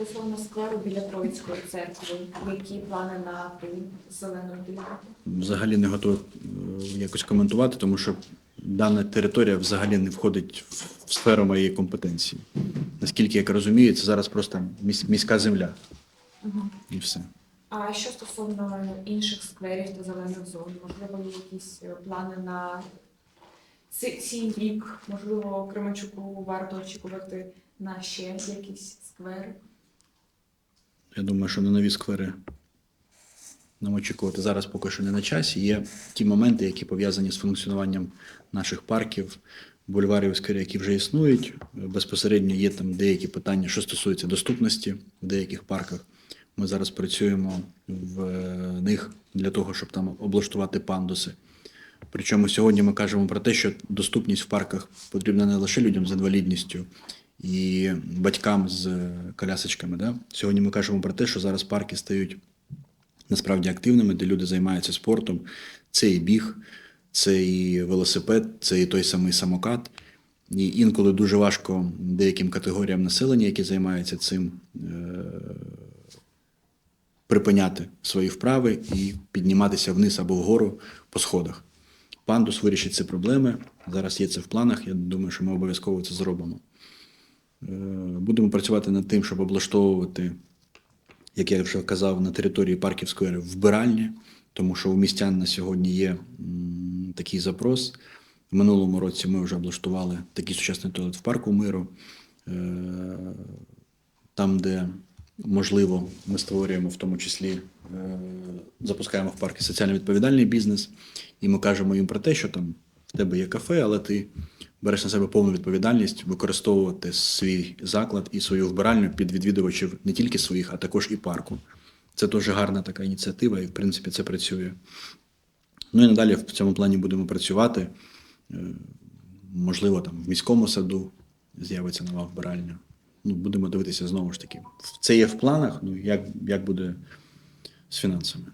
Стосовно скверу біля Троїцької церкви, які плани на зелену ділянку? Взагалі не готовий е, якось коментувати, тому що дана територія взагалі не входить в- сферу моєї компетенції. Наскільки я розумію, це зараз просто міська земля і все. А що стосовно інших скверів та зелених зон, можливо, є якісь е, плани на цей рік? Можливо, Кременчуку варто очікувати на ще якісь сквери? Я думаю, що на нові сквери нам очікувати зараз поки що не на часі. Є ті моменти, які пов'язані з функціонуванням наших парків, бульварів і які вже існують. Безпосередньо є там деякі питання, що стосуються доступності в деяких парках. Ми зараз працюємо в е, них для того, щоб там облаштувати пандуси. Причому сьогодні ми кажемо про те, що доступність в парках потрібна не лише людям з інвалідністю і батькам з е, колясочками. Да? Сьогодні ми кажемо про те, що зараз парки стають насправді активними, де люди займаються спортом. Це і біг, це і велосипед, це і той самий самокат. І інколи дуже важко деяким категоріям населення, які займаються цим, е, припиняти свої вправи і підніматися вниз або вгору по сходах. Пандус вирішить ці проблеми. Зараз є це в планах. Я думаю, що ми обов'язково це зробимо. Е, Будемо працювати над тим, щоб облаштовувати, як я вже казав, на території парків скверів вбиральні, тому що у містян на сьогодні є такий запрос. В минулому році ми вже облаштували такий сучасний туалет в парку миру. Е, Там, де можливо, ми створюємо в тому числі, е, запускаємо в парки соціально відповідальний бізнес, і ми кажемо їм про те, що там в тебе є кафе, але ти береш на себе повну відповідальність використовувати свій заклад і свою вбиральню під відвідувачів не тільки своїх, а також і парку. Це дуже гарна така ініціатива, і в принципі це працює. Ну і надалі в цьому плані будемо працювати. Е, Можливо, там в міському саду з'явиться нова вбиральня. Ну, будемо дивитися знову ж таки. Це є в планах, ну як, як буде з фінансами.